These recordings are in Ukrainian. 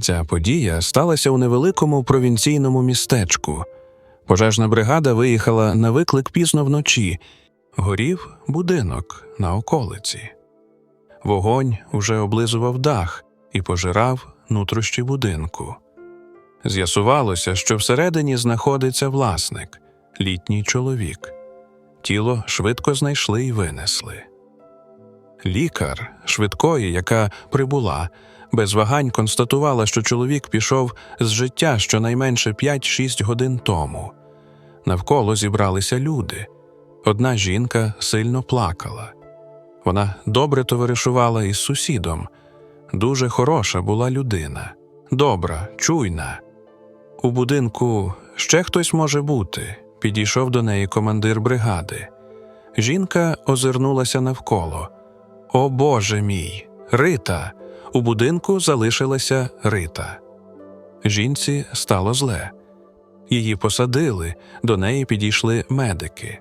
Ця подія сталася у невеликому провінційному містечку. Пожежна бригада виїхала на виклик пізно вночі. Горів будинок на околиці. Вогонь уже облизував дах і пожирав нутрощі будинку. З'ясувалося, що всередині знаходиться власник, літній чоловік. Тіло швидко знайшли і винесли. Лікар швидкої, яка прибула, без вагань констатувала, що чоловік пішов з життя щонайменше 5-6 годин тому. Навколо зібралися люди. Одна жінка сильно плакала. Вона добре товаришувала із сусідом. Дуже хороша була людина, добра, чуйна. У будинку ще хтось може бути, підійшов до неї командир бригади. Жінка озирнулася навколо. О Боже мій! Рита! У будинку залишилася Рита. Жінці стало зле. Її посадили, до неї підійшли медики.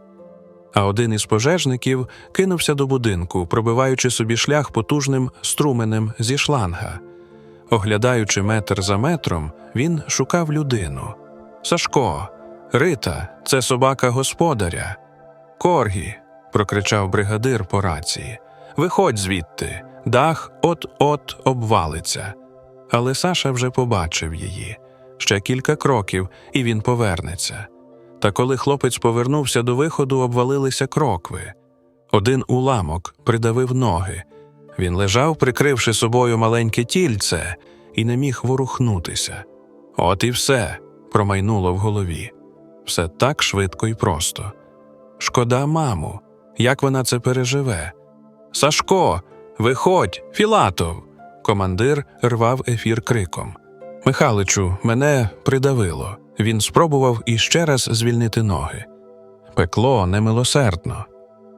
А один із пожежників кинувся до будинку, пробиваючи собі шлях потужним струменем зі шланга. Оглядаючи метр за метром, він шукав людину. Сашко, Рита, це собака господаря. Коргі. прокричав бригадир по рації. Виходь звідти, дах от-от обвалиться. Але Саша вже побачив її. Ще кілька кроків, і він повернеться. Та коли хлопець повернувся до виходу, обвалилися крокви. Один уламок придавив ноги. Він лежав, прикривши собою маленьке тільце, і не міг ворухнутися. От і все промайнуло в голові. Все так швидко і просто. Шкода, маму, як вона це переживе. Сашко, виходь, Філатов. Командир рвав ефір криком. Михаличу, мене придавило. Він спробував іще раз звільнити ноги. Пекло немилосердно.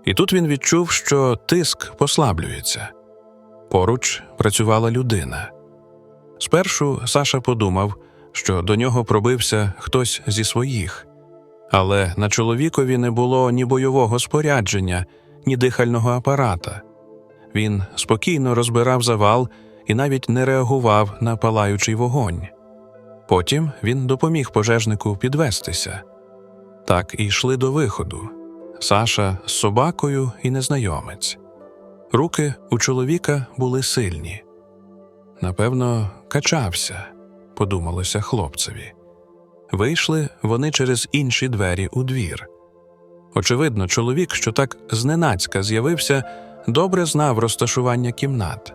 І тут він відчув, що тиск послаблюється. Поруч працювала людина. Спершу Саша подумав, що до нього пробився хтось зі своїх, але на чоловікові не було ні бойового спорядження, ні дихального апарата. Він спокійно розбирав завал і навіть не реагував на палаючий вогонь. Потім він допоміг пожежнику підвестися. Так і йшли до виходу Саша з собакою і незнайомець. Руки у чоловіка були сильні. Напевно, качався, подумалося хлопцеві. Вийшли вони через інші двері у двір. Очевидно, чоловік, що так зненацька з'явився, добре знав розташування кімнат.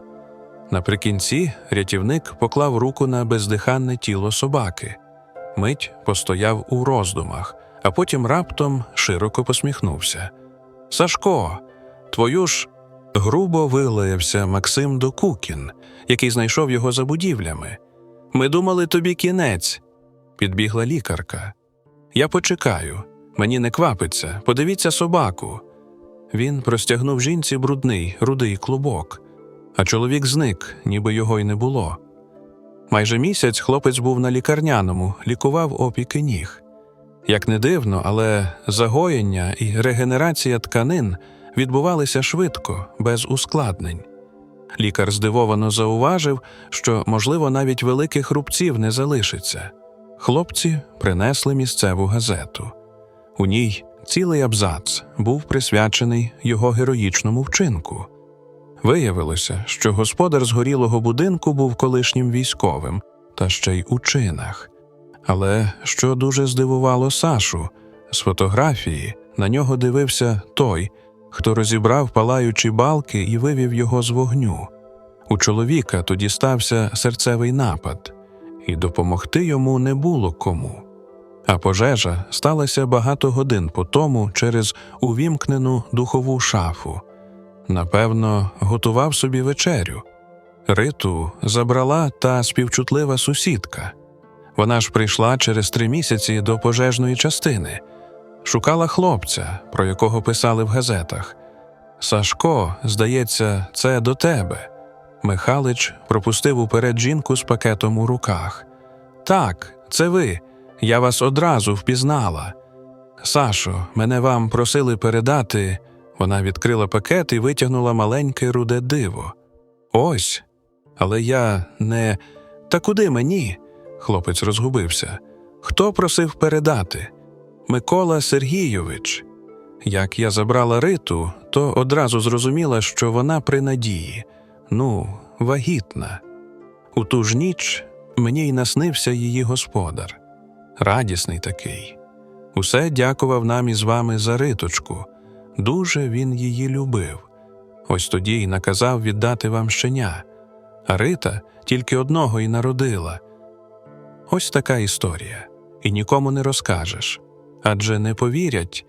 Наприкінці рятівник поклав руку на бездиханне тіло собаки. Мить постояв у роздумах, а потім раптом широко посміхнувся. Сашко, твою ж. грубо вилаявся Максим Докукін, який знайшов його за будівлями. Ми думали тобі кінець. Підбігла лікарка. Я почекаю. Мені не квапиться. Подивіться собаку. Він простягнув жінці брудний, рудий клубок, а чоловік зник, ніби його й не було. Майже місяць хлопець був на лікарняному, лікував опіки ніг. Як не дивно, але загоєння і регенерація тканин відбувалися швидко, без ускладнень. Лікар здивовано зауважив, що, можливо, навіть великих рубців не залишиться. Хлопці принесли місцеву газету. У ній цілий абзац був присвячений його героїчному вчинку. Виявилося, що господар згорілого будинку був колишнім військовим, та ще й у чинах. Але що дуже здивувало Сашу, з фотографії на нього дивився той, хто розібрав палаючі балки і вивів його з вогню. У чоловіка тоді стався серцевий напад, і допомогти йому не було кому. А пожежа сталася багато годин по тому через увімкнену духову шафу. Напевно, готував собі вечерю. Риту забрала та співчутлива сусідка. Вона ж прийшла через три місяці до пожежної частини, шукала хлопця, про якого писали в газетах. Сашко, здається, це до тебе. Михалич пропустив уперед жінку з пакетом у руках. Так, це ви. Я вас одразу впізнала. Сашо, мене вам просили передати. Вона відкрила пакет і витягнула маленьке руде диво. Ось. Але я не Та куди мені? Хлопець розгубився. Хто просив передати? Микола Сергійович. Як я забрала риту, то одразу зрозуміла, що вона при надії, ну, вагітна. У ту ж ніч мені й наснився її господар, радісний такий. Усе дякував нам із вами за риточку. Дуже він її любив. Ось тоді й наказав віддати вам щеня, а Рита тільки одного й народила. Ось така історія, і нікому не розкажеш, адже не повірять,